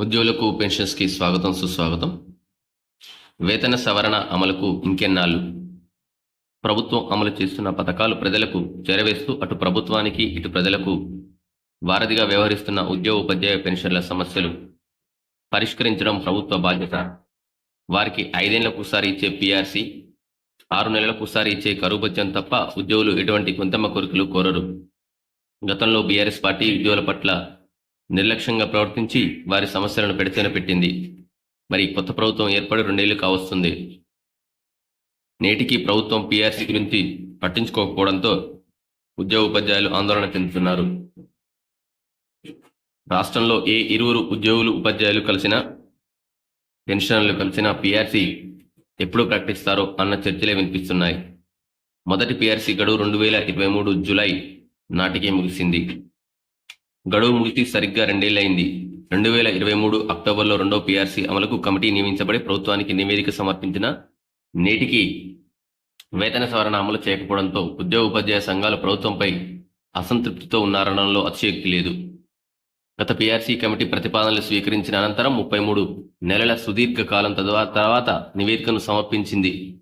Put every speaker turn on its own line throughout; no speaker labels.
ఉద్యోగులకు పెన్షన్స్కి స్వాగతం సుస్వాగతం. వేతన సవరణ అమలుకు ఇంకెన్నాళ్ళు? ప్రభుత్వం అమలు చేస్తున్న పథకాలు ప్రజలకు చేరవేస్తూ అటు ప్రభుత్వానికి ఇటు ప్రజలకు వారధిగా వ్యవహరిస్తున్న ఉద్యోగ ఉపాధ్యాయ పెన్షన్ల సమస్యలు పరిష్కరించడం ప్రభుత్వ బాధ్యత. వారికి ఐదేళ్ళకు ఒకసారి ఇచ్చే పిఆర్సీ ఆరు నెలలకు ఒకసారి ఇచ్చే కరువు భత్యం తప్ప ఉద్యోగులు ఎటువంటి కొంతమ్మ కోరికలు కోరరు. గతంలో బీఆర్ఎస్ పార్టీ ఉద్యోగుల పట్ల నిర్లక్ష్యంగా ప్రవర్తించి వారి సమస్యలను పెడితేనే పెట్టింది. మరి కొత్త ప్రభుత్వం ఏర్పడి రెండేళ్ళు కావస్తుంది. నేటికి ప్రభుత్వం పీఆర్సీ గురించి పట్టించుకోకపోవడంతో ఉద్యోగ ఉపాధ్యాయులు ఆందోళన చెందుతున్నారు. రాష్ట్రంలో ఏ ఇరువురు ఉద్యోగులు ఉపాధ్యాయులు కలిసిన పెన్షన్లు కలిసిన పీఆర్సీ ఎప్పుడు ప్రకటిస్తారో అన్న చర్చలే వినిపిస్తున్నాయి. మొదటి పీఆర్సీ గడువు రెండు వేల ఇరవై మూడు జులై నాటికే ముగిసింది. గడువు ముగిసి సరిగ్గా రెండేళ్ళైంది రెండు వేల ఇరవై మూడు అక్టోబర్లో రెండో పీఆర్సీ అమలుకు కమిటీ నియమించబడి ప్రభుత్వానికి నివేదిక సమర్పించిన నేటికి వేతన సవరణ అమలు చేయకపోవడంతో ఉద్యోగ ఉపాధ్యాయ సంఘాలు ప్రభుత్వంపై అసంతృప్తితో ఉన్నారనడంలో అతిశయోక్తి లేదు. గత పీఆర్సీ కమిటీ ప్రతిపాదనలు స్వీకరించిన అనంతరం ముప్పై మూడు నెలల సుదీర్ఘ కాలం తర్వాత నివేదికను సమర్పించింది.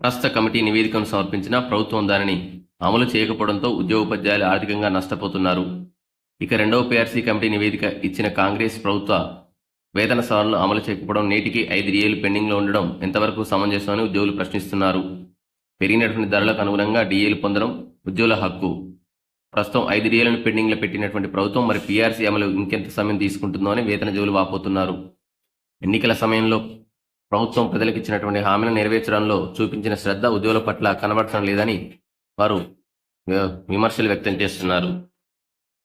ప్రస్తుత కమిటీ నివేదికను సమర్పించిన ప్రభుత్వం దానిని అమలు చేయకపోవడంతో ఉద్యోగోపాధ్యాయులు ఆర్థికంగా నష్టపోతున్నారు. ఇక రెండవ పీఆర్సీ కమిటీ నివేదిక ఇచ్చిన కాంగ్రెస్ ప్రభుత్వ వేతన సవరణలు అమలు చేయకపోవడం నేటికి ఐదు డిఏలు పెండింగ్లో ఉండడం ఎంతవరకు సమంజసమని ఉద్యోగులు ప్రశ్నిస్తున్నారు. పెరిగినటువంటి ధరలకు అనుగుణంగా డిఏలు పొందడం ఉద్యోగుల హక్కు. ప్రస్తుతం ఐదు డిఏలను పెండింగ్లో పెట్టినటువంటి ప్రభుత్వం మరి పీఆర్సీ అమలు ఇంకెంత సమయం తీసుకుంటుందో అని వేతన జోలు వాపోతున్నారు. ఎన్నికల సమయంలో ప్రభుత్వం ప్రజలకు ఇచ్చినటువంటి హామీలను నెరవేర్చడంలో చూపించిన శ్రద్ధ ఉద్యోగుల పట్ల కనబడటం లేదని వారు విమర్శలు వ్యక్తం చేస్తున్నారు.